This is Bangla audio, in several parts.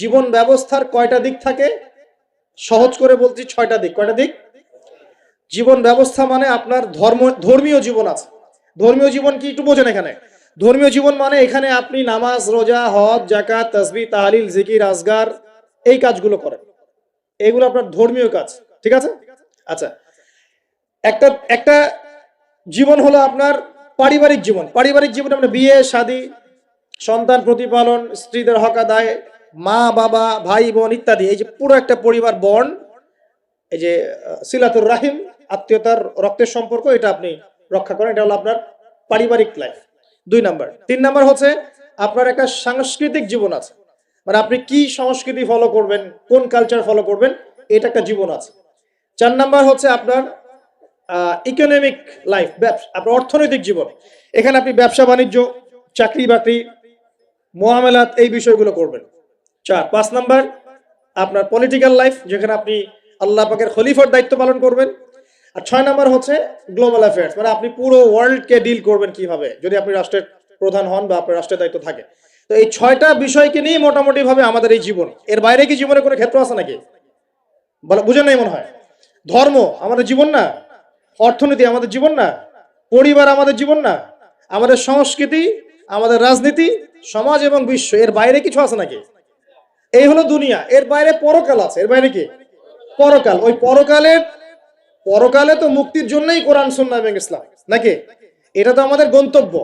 জীবন ব্যবস্থার কয়টা দিক থাকে? সহজ করে বলছি ছয়টা দিক। কয়টা দিক? জীবন ব্যবস্থা মানে আপনার ধর্ম, ধর্মীয় জীবন আছে। ধর্মীয় জীবন কি একটু বোঝেন এখানে। ধর্মীয় জীবন মানে এখানে আপনি নামাজ, রোজা, হজ জাকাত তসবি তাহলিল, জিকির, আজগার এই কাজগুলো করেন। এগুলো আপনার ধর্মীয় কাজ, ঠিক আছে? আচ্ছা একটা একটা জীবন হলো আপনার পারিবারিক জীবন। পারিবারিক জীবনে আপনার বিয়ে, শাদী, সন্তান প্রতিপালন, স্ত্রীদের হক আদায় মা, বাবা, ভাই, বোন ইত্যাদি। এই যে পুরো একটা পরিবার বন এই যে সিলাতুর রাহিম, আত্মীয়তার রক্তের সম্পর্ক, এটা আপনি রক্ষা করেন। এটা হলো আপনার পারিবারিক লাইফ দুই নাম্বার। তিন নাম্বার হচ্ছে, আপনার একটা সাংস্কৃতিক জীবন আছে। মানে আপনি কি সংস্কৃতি ফলো করবেন, কোন কালচার ফলো করবেন, এটা একটা জীবন আছে। চার নাম্বার হচ্ছে আপনার ইকোনমিক লাইফ আপনার অর্থনৈতিক জীবন। এখানে আপনি ব্যবসা, বাণিজ্য চাকরি বাকরি মোয়ামেলাত এই বিষয়গুলো করবেন। চার, পাঁচ নাম্বার, আপনার পলিটিক্যাল লাইফ যেখানে আপনি আল্লাহ পাকের খলিফার দায়িত্ব পালন করবেন। আর ছয় নাম্বার হচ্ছে গ্লোবাল অ্যাফেয়ার্স মানে আপনি পুরো ওয়ার্ল্ডকে ডিল করবেন কীভাবে, যদি আপনি রাষ্ট্রের প্রধান হন বা আপনার রাষ্ট্রের দায়িত্ব থাকে। তো এই ছয়টা বিষয়কে নিয়ে মোটামুটি ভাবে আমাদের এই জীবন। এর বাইরে কি জীবনে কোনো ক্ষেত্র আছে নাকি? বুঝেন নাই মনে হয়। ধর্ম আমাদের জীবন না, অর্থনীতি আমাদের জীবন না, পরিবার আমাদের জীবন না, আমাদের সংস্কৃতি, আমাদের রাজনীতি, সমাজ এবং বিশ্ব, এর বাইরে কিছু আছে নাকি? এই হলো দুনিয়া। এর বাইরে পরকাল আছে। এর বাইরে কি? পরকাল। ওই পরকালের পরকালে তো মুক্তির জন্যই কোরআন, সুন্নাহ এবং ইসলাম। নাকি? এটা তো আমাদের গন্তব্য।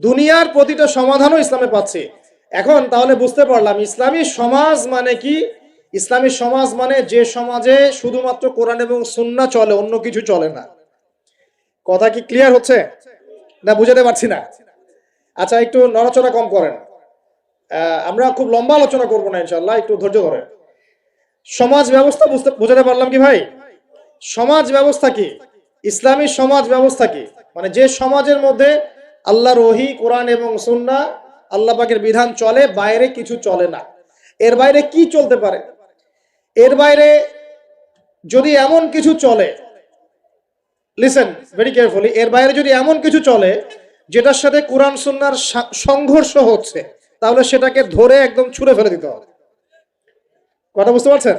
দুনিয়ার প্রতিটা সমাধানও ইসলামে পাচ্ছি। এখন তাহলে বুঝতে পারলাম, ইসলামী সমাজ মানে কি? ইসলামী সমাজ মানে যে সমাজে শুধুমাত্র কোরআন এবং সুন্না চলে, অন্য কিছু চলে না। কথা কি ক্লিয়ার হচ্ছে? না বুঝাতে পারছি না? আচ্ছা একটু নড়াচড়া কম করেন। আমরা খুব লম্বা আলোচনা করব না ইনশাল্লাহ একটু ধৈর্য ধরেন সমাজ ব্যবস্থা বুঝতে বোঝাতে পারলাম কি ভাই? সমাজ ব্যবস্থা কি? ইসলামী সমাজ ব্যবস্থা কি? মানে যে সমাজের মধ্যে আল্লাহ রহি, কোরআন এবং সুন্না, আল্লাহ পাকের বিধান চলে, বাইরে কিছু চলে না। এর বাইরে কি চলতে পারে? এর বাইরে যদি এমন কিছু চলে লিসেন ভেরি কেয়ারফুলি এর বাইরে যদি এমন কিছু চলে, যেটার সাথে কোরআন, সুন্নার সংঘর্ষ হচ্ছে তাহলে সেটাকে ধরে একদম ছুঁড়ে ফেলে দিতে হবে। কথা বুঝতে পারছেন?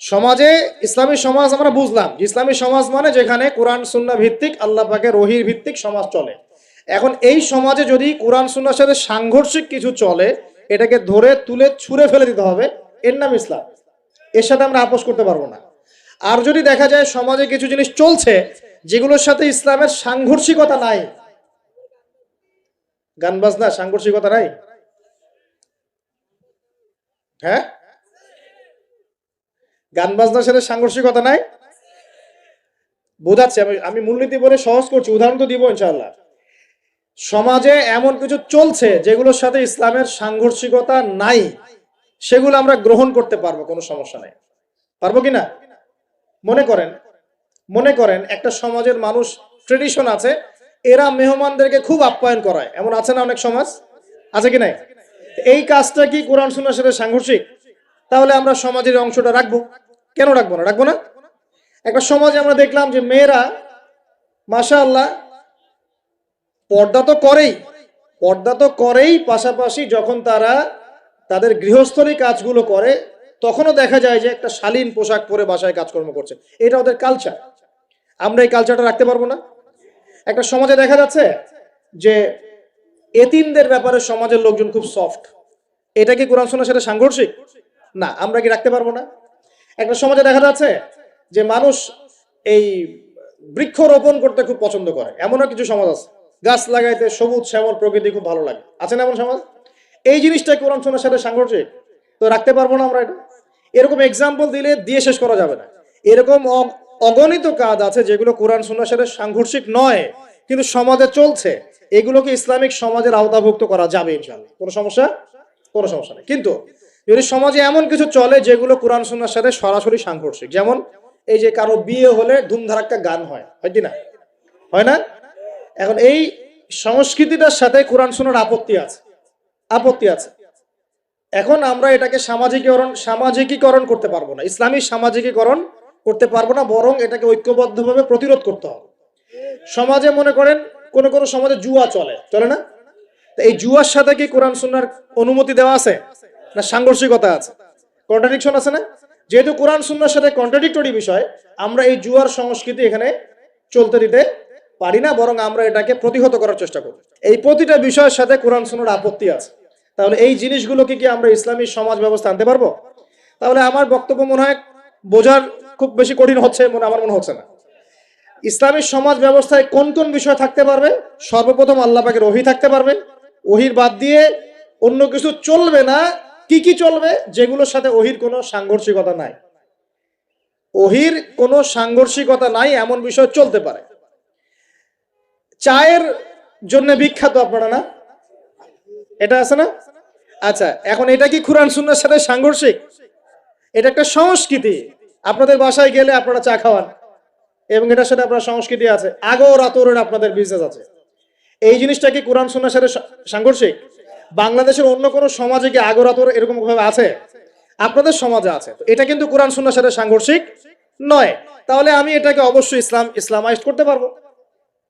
সমাজে ইসলামী সমাজ আমরা বুঝলাম। ইসলামী সমাজ মানে যেখানে কোরআন সুন্না ভিত্তিক, আল্লাহ পাকে রহির ভিত্তিক সমাজ চলে। এখন এই সমাজে যদি কোরআন সুন্নার সাথে সাংঘর্ষিক কিছু চলে, এটাকে ধরে, তুলে, ছুঁড়ে ফেলে দিতে হবে, এর নাম ইসলাম। এর সাথে আমরা আপোষ করতে পারব না। আর যদি দেখা যায় সমাজে কিছু জিনিস চলছে, যেগুলোর সাথে ইসলামের সাংঘর্ষিকতা নাই। গান বাজনা, সাংঘর্ষিকতা নাই? হ্যাঁ? গান বাজনার সাথে সাংঘর্ষিকতা নাই? বোঝাচ্ছি, আমি আমি মূলনীতি বলে সহজ করছি, উদাহরণ তো দিব ইনশাআল্লাহ। সমাজে এমন কিছু চলছে যেগুলোর সাথে ইসলামের সাংঘর্ষিকতা নাই, সেগুলো আমরা গ্রহণ করতে পারব, কোনো সমস্যা নেই। পারব কি না? মনে করেন মনে করেন একটা সমাজের মানুষ ট্রেডিশন আছে, এরা মেহমানদেরকে খুব আপ্যায়ন করায়। এমন আছে না অনেক সমাজ? আছে কি নাই? এই কাজটা কি কোরআন সুন্নার সাথে সাংঘর্ষিক? তাহলে আমরা সমাজের অংশটা রাখব। কেন রাখব না? রাখব না? একটা সমাজে আমরা দেখলাম যে মেয়েরা মাশা আল্লাহ পর্দা তো করেই, পর্দা তো করেই, পাশাপাশি যখন তারা তাদের গৃহস্থলী কাজগুলো করে, তখনও দেখা যায় যে একটা শালীন পোশাক পরে বাসায় কাজকর্ম করছে। এটা ওদের কালচার আমরা এই কালচারটা রাখতে পারব না? একটা সমাজে দেখা যাচ্ছে যে এতিমদের ব্যাপারে সমাজের লোকজন খুব সফট এটা কি কোরআন শোনার সাথে সাংঘর্ষিক? না, আমরা কি রাখতে পারব না? একটা সমাজে দেখা যাচ্ছে যে মানুষ এই বৃক্ষ রোপণ করতে খুব পছন্দ করে। এমনও কিছু সমাজ আছে। গাছ লাগাইতে সবুজ, শ্যামল প্রকৃতি খুব ভালো লাগে। আছে না এমন সমাজ? এই জিনিসটা কোরআন শোনার সাথে সাংঘর্ষিক। তো রাখতে পারব না আমরা এটা? এরকম এক্সাম্পল দিলে দিয়ে শেষ করা যাবে না। এরকম অগণিত কাজ আছে যেগুলো কোরআন শোনার সাথে সাংঘর্ষিক নয়। কিন্তু সমাজে চলছে, এগুলোকে ইসলামিক সমাজের আওতাভুক্ত করা যাবে ইনশাল্লাহ কোনো সমস্যা? কোনো সমস্যা নেই। কিন্তু যদি সমাজে এমন কিছু চলে যেগুলো কোরআন শোনার সাথে সরাসরি সাংঘর্ষিক, যেমন এই যে কারও বিয়ে হলে ধুমধারাক্কা গান হয় হয় কি না? হয় না? এখন এই সংস্কৃতিটার সাথে কোরআন শোনার আপত্তি আছে। আপত্তি আছে। এখন আমরা এটাকে সামাজিকীকরণ সামাজিকীকরণ করতে পারব না। ইসলামী সামাজিকীকরণ করতে পারব না, বরং এটাকে ঐক্যবদ্ধভাবে প্রতিরোধ করতে হবে। সমাজে মনে করেন কোন কোন সমাজে জুয়া চলে চলে না? এই জুয়ার সাথে কি কোরআন সুন্নার অনুমতি দেওয়া আছে? না সাংঘর্ষিকতা আছে? কন্ট্রাডিকশন আছে না? যেহেতু কোরআন সুন্নার সাথে কন্ট্রাডিক্টরি বিষয়, আমরা এই জুয়ার সংস্কৃতি এখানে চলতে দিতে পারি না, বরং আমরা এটাকে প্রতিহত করার চেষ্টা করি এই প্রতিটা বিষয়ের সাথে কোরআন সুন্নার আপত্তি আছে। তাহলে এই জিনিসগুলোকে কি আমরা ইসলামী সমাজ ব্যবস্থা আনতে পারব? তাহলে আমার বক্তব্য মনে হয় বোঝার খুব বেশি কঠিন হচ্ছে মনে আমার মনে হচ্ছে না। ইসলামী সমাজ ব্যবস্থায় কোন কোন বিষয় থাকতে পারবে? সর্বপ্রথম আল্লাহ পাকের ওহি থাকতে পারবে। ওহির বাদ দিয়ে অন্য কিছু চলবে না। কি কি চলবে? যেগুলোর সাথে ওহির কোনো সাংঘর্ষিকতা নাই। ওহির কোনো সাংঘর্ষিকতা নাই, এমন বিষয় চলতে পারে। চায়ের জন্য বিখ্যাত আপনারা না? এটা আছে না? আচ্ছা এখন এটা কি কোরআন সুন্নার সাথে সাংঘর্ষিক? এটা একটা সংস্কৃতি। আপনাদের বাসায় গেলে আপনারা চা খাওয়ান। এবং এটার সাথে আপনার সংস্কৃতি আছে। আগর আতরের আপনাদের বিজনেস আছে। এই জিনিসটা কি কোরআন সুন্নার সাথে সাংঘর্ষিক? বাংলাদেশের অন্য কোনো সমাজে কি আগর আতর এরকম ভাবে আছে? আপনাদের সমাজে আছে। তো এটা কিন্তু কোরআন সুন্নার সাথে সাংঘর্ষিক নয়। তাহলে আমি এটাকে অবশ্যই ইসলাম ইসলামাইজ করতে পারব।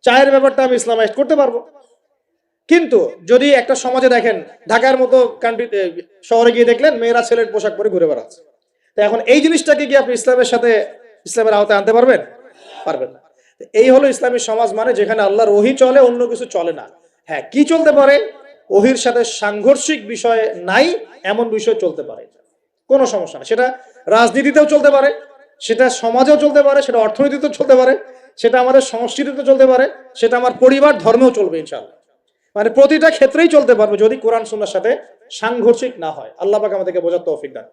চায়ের ব্যাপারটা আমি ইসলামাইজ করতে পারব। কিন্তু যদি একটা সমাজে দেখেন, ঢাকার মতো কান্ট্রি শহরে গিয়ে দেখলেন, মেয়েরা ছেলের পোশাক পরে ঘুরে বেড়াচ্ছে। তো এখন এই জিনিসটাকে কি আপনি ইসলামের সাথে, ইসলামের আওতায় আনতে পারবেন? পারবেন না। এই হলো ইসলামী সমাজ মানে যেখানে আল্লাহর ওহি চলে, অন্য কিছু চলে না। হ্যাঁ কি চলতে পারে? ওহির সাথে সাংঘর্ষিক বিষয় নাই, এমন বিষয় চলতে পারে। কোনো সমস্যা না। সেটা রাজনীতিতেও চলতে পারে, সেটা সমাজেও চলতে পারে, সেটা অর্থনীতিতেও চলতে পারে, সেটা আমাদের সংস্কৃতিতে চলতে পারে, সেটা আমার পরিবার ধর্মেও চলবে ইনশাআল্লাহ। মানে প্রতিটা ক্ষেত্রেই চলতে পারবে যদি কোরআন সুন্নার সাথে সাংঘর্ষিক না হয়। আল্লাহ পাক আমাদেরকে বোঝার তৌফিক দান।